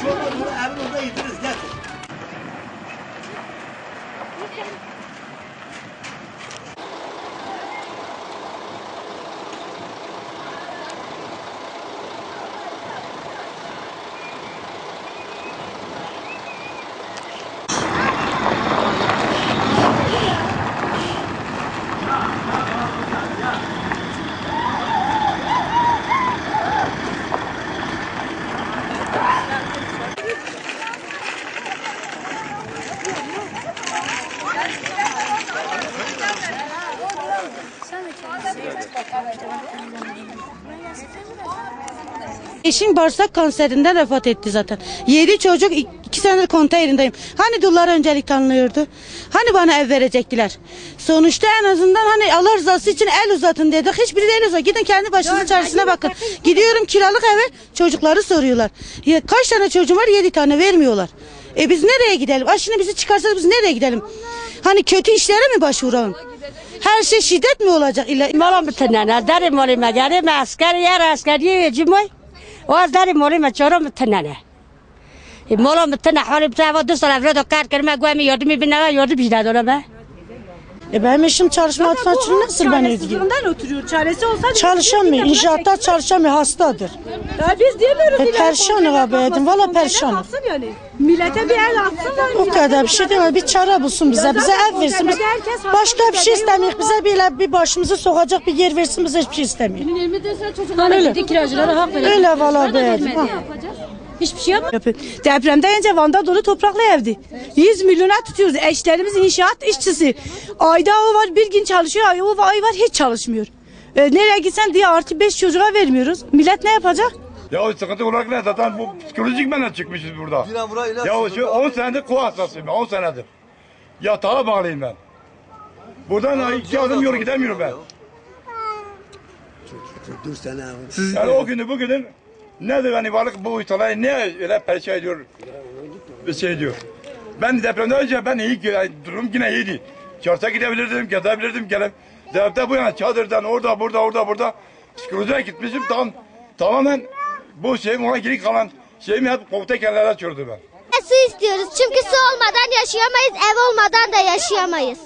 Şu anda evin orada yediriz Eşim bağırsak kanserinden vefat etti zaten. Yedi çocuk ik- iki senedir konteynerdeyim. Hani dullar öncelik tanınıyordu? Hani bana ev verecektiler? Sonuçta en azından hani Allah rızası için el uzatın dedik. Hiçbiri de el uzat. Gidin kendi başınızın çaresine bakın. Gidiyorum kiralık eve çocukları soruyorlar. Ya kaç tane çocuğum var? Yedi tane vermiyorlar. E biz nereye gidelim? Ay şimdi bizi çıkarsa biz nereye gidelim? Hani kötü işlere mi başvuran? Her şey şiddet mi olacak? İlla مالم بتنن در مال مگر مسکر یه عسکری جمعی و از در مال مچارا بتننه مالم بتنه حالی بتنه و دو سال افراد کار کرد من گوه یادی می‌بینه یادی بیشتر دارم E benim eşim çalışma için nasıl ben ödeyeyim? Çaresizliğinden oturuyor. Çaresi olsaydı... Çalışamıyor. İnşaatta çalışamıyor. Hastadır. Ya biz diyemiyoruz. E, kontrole abi, dedim. Valla perişanım. kalksın Yani. Millete bir el atsınlar. O kadar bir şey değil. Bir çare bulsun bize. Bize ev versin. Biz başka bir şey istemiyoruz. Bize bir, bir başımızı sokacak bir yer versin. Bize hiçbir şey istemiyoruz. Öyle. kiracılara hak. Öyle valla be. Ha. Hiçbir şey yapmadı. Yapıyor. Depremden önce Van'da dolu topraklı evdi. 100 milyona tutuyoruz. Eşlerimiz inşaat işçisi. Ayda o var bir gün çalışıyor. Ay, o ay var hiç çalışmıyor. E, nereye gitsen diye artı 5 çocuğa vermiyoruz. Millet ne yapacak? Ya sıkıntı olarak ne zaten bu psikolojik benden çıkmışız burada. Ya şu 10 senedir kol hastasıyım ben 10 senedir. Yatağa bağlıyım ben. Buradan ay iki adım yol gidemiyorum ben. Dur sen abi. Yani o günü bugünün nedir hani varlık bu ülkeyi ne öyle perişan ediyor bir şey diyor. Ben depremden önce ben iyi yani durum yine iyiydi. Çarşıya gidebilirdim, gezebilirdim, gelip depremde bu yana çadırdan orada burada orada burada psikolojiye gitmişim tam tamamen bu şeyim ona geri kalan şeyimi hep kokta kenara çördüm ben. Su istiyoruz çünkü su olmadan yaşayamayız, ev olmadan da yaşayamayız.